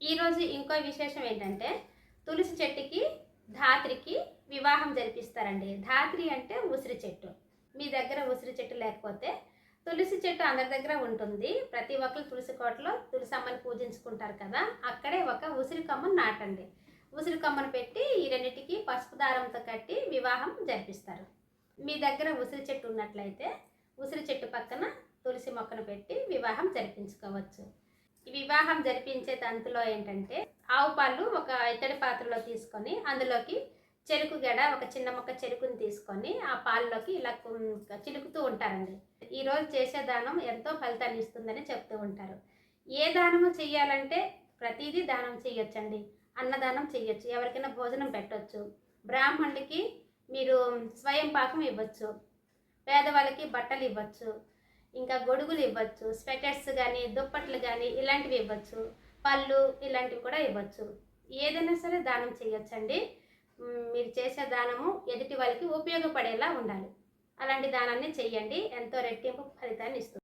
ఈరోజు ఇంకో విశేషం ఏంటంటే తులసి చెట్టుకి ధాత్రికి వివాహం జరిపిస్తారండి. ధాత్రి అంటే ఉసిరి చెట్టు. మీ దగ్గర ఉసిరి చెట్టు లేకపోతే తులసి చెట్టు అందరి దగ్గర ఉంటుంది. ప్రతి ఒక్కరు తులసి కోటలో తులసి అమ్మని పూజించుకుంటారు కదా అక్కడే ఒక ఉసిరి కొమ్మను నాటండి. ఉసిరి కొమ్మను పెట్టి ఈ రెండింటికి పసుపు దారంతో కట్టి వివాహం జరిపిస్తారు. మీ దగ్గర ఉసిరి చెట్టు ఉన్నట్లయితే ఉసిరి చెట్టు పక్కన తులసి మొక్కను పెట్టి వివాహం జరిపించుకోవచ్చు. వివాహం జరిపించే తంతులో ఏంటంటే ఆవు పాలు ఒక ఇత్తడి పాత్రలో తీసుకొని అందులోకి చెరుకు గడ ఒక చిన్న మొక్క చెరుకుని తీసుకొని ఆ పాలలోకి ఇలా చిలుకుతూ ఉంటారండి. ఈరోజు చేసే దానం ఎంతో ఫలితాన్ని ఇస్తుందని చెప్తూ ఉంటారు. ఏ దానము చేయాలంటే ప్రతిదీ దానం చేయొచ్చండి అన్నదానం చేయొచ్చు ఎవరికైనా భోజనం పెట్టొచ్చు. బ్రాహ్మణుడికి మీరు స్వయం పాకం ఇవ్వచ్చు. పేదవాళ్ళకి బట్టలు ఇవ్వచ్చు. ఇంకా గొడుగులు ఇవ్వచ్చు స్వెటర్స్ కానీ దుప్పట్లు కానీ ఇలాంటివి ఇవ్వచ్చు పళ్ళు ఇలాంటివి కూడా ఇవ్వచ్చు. ఏదైనా సరే దానం చేయొచ్చండి. మీరు చేసే దానము ఎదుటి వాళ్ళకి ఉపయోగపడేలా ఉండాలి. అలాంటి దానాన్ని చేయండి ఎంతో రెట్టింపు ఫలితాన్ని ఇస్తుంది.